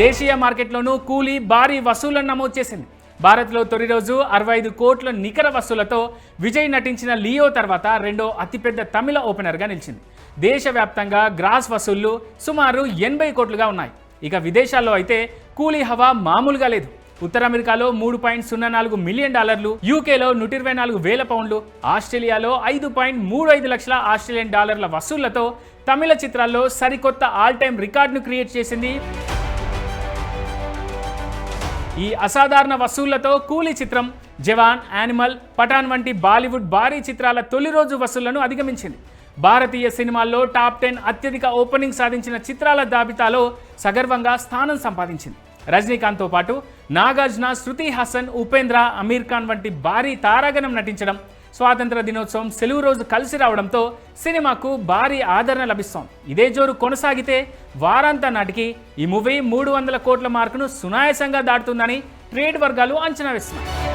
దేశీయ మార్కెట్లోనూ కూలీ భారీ వసూళ్ళను నమోదు చేసింది. భారత్లో తొలి రోజు అరవై ఐదు కోట్ల నికర వసూలతో విజయ్ నటించిన లియో తర్వాత రెండో అతిపెద్ద తమిళ ఓపెనర్గా నిలిచింది. దేశవ్యాప్తంగా గ్రాస్ వసూళ్ళు సుమారు ఎనభై కోట్లుగా ఉన్నాయి. ఇక విదేశాల్లో అయితే కూలీ హవా మామూలుగా లేదు. ఉత్తర అమెరికాలో మూడు పాయింట్ సున్నా నాలుగు మిలియన్ డాలర్లు యూకేలో నూట ఇరవై నాలుగు వేల పౌండ్లు ఆస్ట్రేలియాలో ఐదు పాయింట్ మూడు ఐదు లక్షల ఆస్ట్రేలియన్ డాలర్ల వసూళ్ళతో తమిళ చిత్రాల్లో సరికొత్త ఆల్ టైమ్ రికార్డును క్రియేట్ చేసింది ఈ అసాధారణ వసూళ్ళతో కూలీ చిత్రం జవాన్ యానిమల్ పఠాన్ వంటి బాలీవుడ్ భారీ చిత్రాల తొలి రోజు వసూళ్ళను అధిగమించింది. భారతీయ సినిమాల్లో టాప్ టెన్ అత్యధిక ఓపెనింగ్ సాధించిన చిత్రాల జాబితాలో సగర్వంగా స్థానం సంపాదించింది. రజనీకాంత్తో పాటు నాగార్జున శృతి హాసన్ ఉపేంద్ర అమీర్ ఖాన్ వంటి భారీ తారాగణం నటించడం స్వాతంత్ర దినోత్సవం సెలవు రోజు కలిసి రావడంతో సినిమాకు భారీ ఆదరణ లభిస్తోంది. ఇదే జోరు కొనసాగితే వారాంత నాటికి ఈ మూవీ మూడు వందల కోట్ల మార్కును సునాయాసంగా దాటుతుందని ట్రేడ్ వర్గాలు అంచనా వేస్తున్నాయి.